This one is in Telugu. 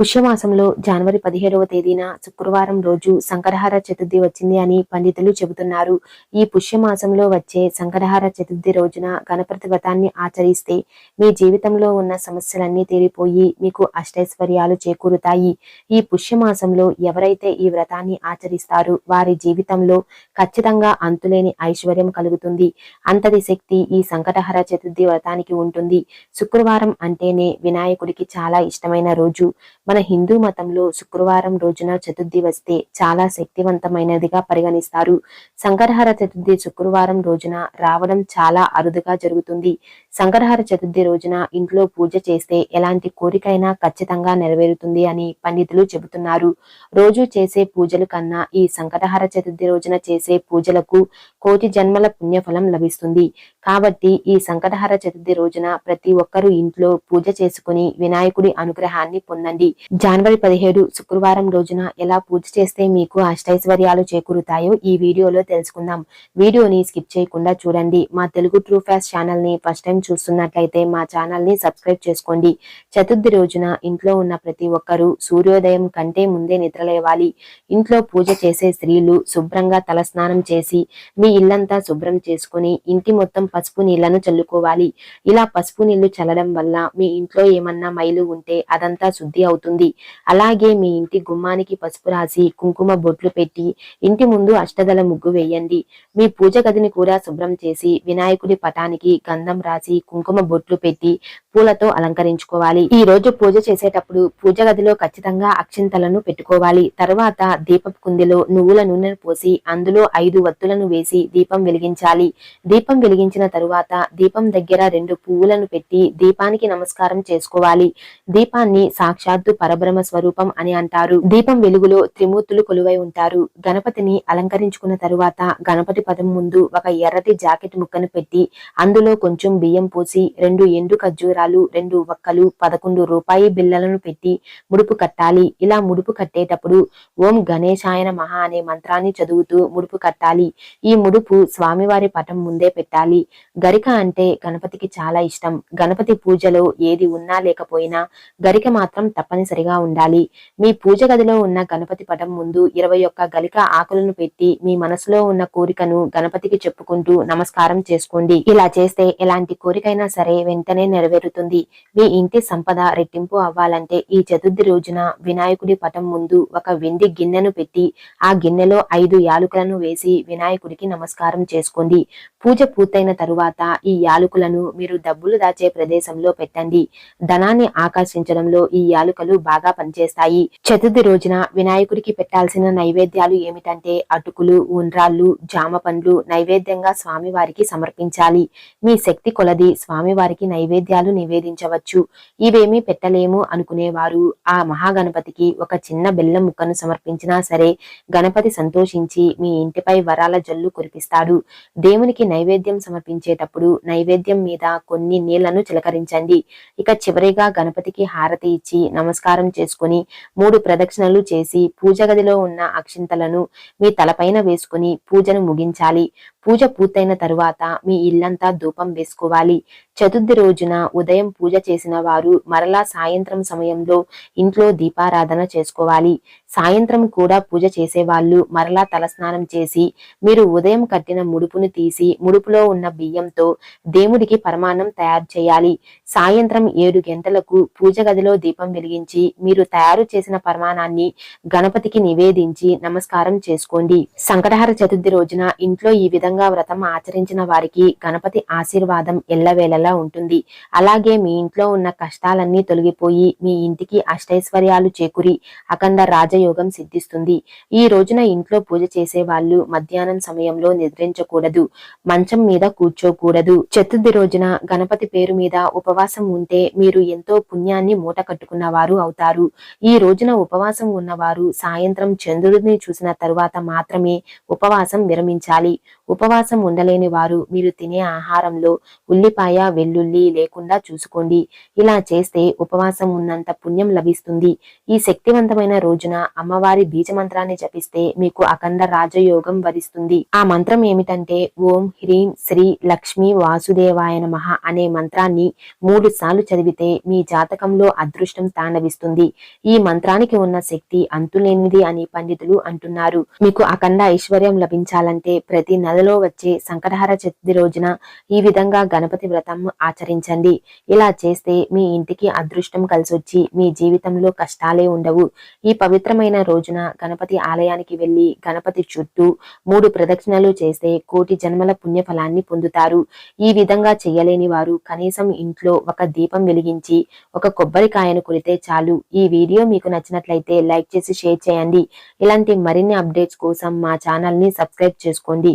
పుష్యమాసంలో జనవరి పదిహేడవ తేదీన శుక్రవారం రోజు సంకటహార చతుర్థి వచ్చింది అని పండితులు చెబుతున్నారు. ఈ పుష్యమాసంలో వచ్చే సంకటహార చతుర్థి రోజున గణపతి వ్రతాన్ని ఆచరిస్తే మీ జీవితంలో ఉన్న సమస్యలన్నీ తీరిపోయి మీకు అష్టైశ్వర్యాలు చేకూరుతాయి. ఈ పుష్యమాసంలో ఎవరైతే ఈ వ్రతాన్ని ఆచరిస్తారు వారి జీవితంలో ఖచ్చితంగా అంతులేని ఐశ్వర్యం కలుగుతుంది. అంతటి శక్తి ఈ సంకటహర చతుర్థి వ్రతానికి ఉంటుంది. శుక్రవారం అంటేనే వినాయకుడికి చాలా ఇష్టమైన రోజు. మన హిందూ మతంలో శుక్రవారం రోజున చతుర్థి వస్తే చాలా శక్తివంతమైనదిగా పరిగణిస్తారు. సంకరహార చతుర్థి శుక్రవారం రోజున రావడం చాలా అరుదుగా జరుగుతుంది. సంకటహర చతుర్థి రోజున ఇంట్లో పూజ చేస్తే ఎలాంటి కోరికైనా ఖచ్చితంగా నెరవేరుతుంది అని పండితులు చెబుతున్నారు. రోజు చేసే పూజలు కన్నా ఈ సంకటహార చతుర్థి రోజున చేసే పూజలకు కోటి జన్మల పుణ్యఫలం లభిస్తుంది. కాబట్టి ఈ సంకటహార చతుర్థి రోజున ప్రతి ఒక్కరూ ఇంట్లో పూజ చేసుకుని వినాయకుడి అనుగ్రహాన్ని పొందండి. జనవరి పదిహేడు శుక్రవారం రోజున ఎలా పూజ చేస్తే మీకు అష్టైశ్వర్యాలు చేకూరుతాయో ఈ వీడియోలో తెలుసుకుందాం. వీడియోని స్కిప్ చేయకుండా చూడండి. మా తెలుగు ట్రూ ఫాస్ట్ ఛానల్ని ఫస్ట్ టైం చూస్తున్నట్లయితే మా ఛానల్ని సబ్స్క్రైబ్ చేసుకోండి. చతుర్థి రోజున ఇంట్లో ఉన్న ప్రతి ఒక్కరూ సూర్యోదయం కంటే ముందే నిద్రలేవాలి ఇంట్లో పూజ చేసే స్త్రీలు శుభ్రంగా తలస్నానం చేసి మీ ఇల్లంతా శుభ్రం చేసుకుని ఇంటి మొత్తం పసుపు నీళ్ళను చల్లుకోవాలి. ఇలా పసుపు నీళ్ళు చల్లడం వల్ల మీ ఇంట్లో ఏమన్నా మైలు ఉంటే అదంతా శుద్ధి అవుతుంది. అలాగే మీ ఇంటి గుమ్మానికి పసుపు రాసి కుంకుమ బొట్లు పెట్టి ఇంటి ముందు అష్టదల ముగ్గు వేయండి. మీ పూజ గదిని కూడా శుభ్రం చేసి వినాయకుడి పటానికి గంధం రాసి కుంకుమ బొట్లు పెట్టి పూలతో అలంకరించుకోవాలి. ఈ రోజు పూజ చేసేటప్పుడు పూజ గదిలో ఖచ్చితంగా అక్షింతలను పెట్టుకోవాలి. తర్వాత దీపపు కుందిలో నువ్వుల నూనెను పోసి అందులో ఐదు వత్తులను వేసి దీపం వెలిగించాలి. దీపం వెలిగించిన తరువాత దీపం దగ్గర రెండు పువ్వులను పెట్టి దీపానికి నమస్కారం చేసుకోవాలి. దీపాన్ని సాక్షాత్తు పరబ్రహ్మ స్వరూపం అని అంటారు. దీపం వెలుగులో త్రిమూర్తులు కొలువై ఉంటారు. గణపతిని అలంకరించుకున్న తరువాత గణపతి పదం ముందు ఒక ఎర్రటి జాకెట్ ముక్కను పెట్టి అందులో కొంచెం బియ్యం పోసి రెండు ఎండు ఖర్జూరాలు రెండు వక్కలు పదకొండు రూపాయి బిల్లలను పెట్టి ముడుపు కట్టాలి. ఇలా ముడుపు కట్టేటప్పుడు ఓం గణేశాయన మహా అనే మంత్రాన్ని చదువుతూ ముడుపు కట్టాలి. ఈ ముడుపు స్వామివారి పటం ముందే పెట్టాలి. గరిక అంటే గణపతికి చాలా ఇష్టం. గణపతి పూజలో ఏది ఉన్నా లేకపోయినా గరిక మాత్రం తప్పనిసరిగా ఉండాలి. మీ పూజ గదిలో ఉన్న గణపతి పటం ముందు ఇరవై ఒక్క గలిక ఆకులను పెట్టి మీ మనసులో ఉన్న కోరికను గణపతికి చెప్పుకుంటూ నమస్కారం చేసుకోండి. ఇలా చేస్తే ఎలాంటి కోరికైనా సరే వెంటనే నెరవేరు నెరవేరుతుంది మీ ఇంటి సంపద రెట్టింపు అవ్వాలంటే ఈ చతుర్థి రోజున వినాయకుడి పటం ముందు ఒక వెండి గిన్నెను పెట్టి ఆ గిన్నెలో ఐదు యాలుకలను వేసి వినాయకుడికి నమస్కారం చేసుకోండి. పూజ పూర్తయిన తరువాత ఈ యాలుకలను మీరు డబ్బులు దాచే ప్రదేశంలో పెట్టండి. ధనాన్ని ఆకర్షించడంలో ఈ యాలుకలు బాగా పనిచేస్తాయి. చతుర్థి రోజున వినాయకుడికి పెట్టాల్సిన నైవేద్యాలు ఏమిటంటే అటుకులు ఉండ్రాళ్ళు జామ పండ్లు నైవేద్యంగా స్వామివారికి సమర్పించాలి. మీ శక్తి కొలది స్వామివారికి నైవేద్యాలు నివేదించవచ్చు. ఇవేమీ పెట్టలేము అనుకునేవారు. ఆ మహాగణపతికి ఒక చిన్న బెల్లం ముక్కను సమర్పించినా సరే గణపతి సంతోషించి మీ ఇంటిపై వరాల జల్లు కురిపిస్తాడు. దేవునికి నైవేద్యం సమర్పించేటప్పుడు నైవేద్యం మీద కొన్ని నీళ్ళను చిలకరించండి. ఇక చివరిగా గణపతికి హారతి ఇచ్చి నమస్కారం చేసుకుని మూడు ప్రదక్షిణలు చేసి పూజ గదిలో ఉన్న అక్షింతలను మీ తలపైన వేసుకుని పూజను ముగించాలి. పూజ పూర్తయిన తరువాత మీ ఇల్లంతా ధూపం వేసుకోవాలి. చతుర్థి రోజున ఉదయం పూజ చేసిన వారు మరలా సాయంత్రం సమయంలో ఇంట్లో దీపారాధన చేసుకోవాలి. సాయంత్రం కూడా పూజ చేసే వాళ్ళు మరలా తలస్నానం చేసి మీరు ఉదయం కట్టిన ముడుపును తీసి ముడుపులో ఉన్న బియ్యంతో దేవుడికి పరమాన్నం తయారు చేయాలి. సాయంత్రం ఏడు గంటలకు పూజ గదిలో దీపం వెలిగించి మీరు తయారు చేసిన పరమాణాన్ని గణపతికి నివేదించి నమస్కారం చేసుకోండి. సంకటహార చతుర్థి రోజున ఇంట్లో ఈ విధంగా వ్రతం ఆచరించిన వారికి గణపతి ఆశీర్వాదం ఎల్లవేళలా ఉంటుంది. అలాగే మీ ఇంట్లో ఉన్న కష్టాలన్నీ తొలగిపోయి మీ ఇంటికి అష్టైశ్వర్యాలు చేకూరి అఖండ రాజయోగం సిద్ధిస్తుంది. ఈ రోజున ఇంట్లో పూజ చేసే వాళ్ళు మధ్యాహ్నం సమయంలో నిద్రించకూడదు. మంచం మీద కూర్చోకూడదు. చతుర్థి రోజున గణపతి పేరు మీద ఉపవాసం ఉపవాసం ఉంటే మీరు ఎంతో పుణ్యాన్ని మూట కట్టుకున్న వారు అవుతారు. ఈ రోజున ఉపవాసం ఉన్నవారు సాయంత్రం చంద్రుడిని చూసిన తరువాత మాత్రమే ఉపవాసం విరమించాలి. ఉపవాసం ఉండలేని వారు మీరు తినే ఆహారంలో ఉల్లిపాయ వెల్లుల్లి లేకుండా చూసుకోండి. ఇలా చేస్తే ఉపవాసం ఉన్నంత పుణ్యం లభిస్తుంది. ఈ శక్తివంతమైన రోజున అమ్మవారి బీజ మంత్రాన్ని జపిస్తే మీకు అఖండ రాజయోగం వరిస్తుంది. ఆ మంత్రం ఏమిటంటే ఓం హ్రీం శ్రీ లక్ష్మి వాసుదేవాయ నమః అనే మంత్రాన్ని మూడు సార్లు చదివితే మీ జాతకంలో అదృష్టం తాండవిస్తుంది ఈ మంత్రానికి ఉన్న శక్తి అంతులేనిది అని పండితులు అంటున్నారు. మీకు అఖండ ఐశ్వర్యం లభించాలంటే ప్రతి నెలలో వచ్చే సంకటహార చతుర్థి రోజున ఈ విధంగా గణపతి వ్రతం ఆచరించండి. ఇలా చేస్తే మీ ఇంటికి అదృష్టం కలిసొచ్చి మీ జీవితంలో కష్టాలే ఉండవు. ఈ పవిత్రమైన రోజున గణపతి ఆలయానికి వెళ్ళి గణపతి చుట్టూ మూడు ప్రదక్షిణలు చేస్తే కోటి జన్మల పుణ్యఫలాన్ని పొందుతారు. ఈ విధంగా చేయలేని వారు కనీసం ఇంట్లో ఒక దీపం వెలిగించి ఒక కొబ్బరికాయను కొలితే చాలు. ఈ వీడియో మీకు నచ్చినట్లయితే లైక్ చేసి షేర్ చేయండి. ఇలాంటి మరిన్ని అప్డేట్స్ కోసం మా ఛానల్ని సబ్స్క్రైబ్ చేసుకోండి.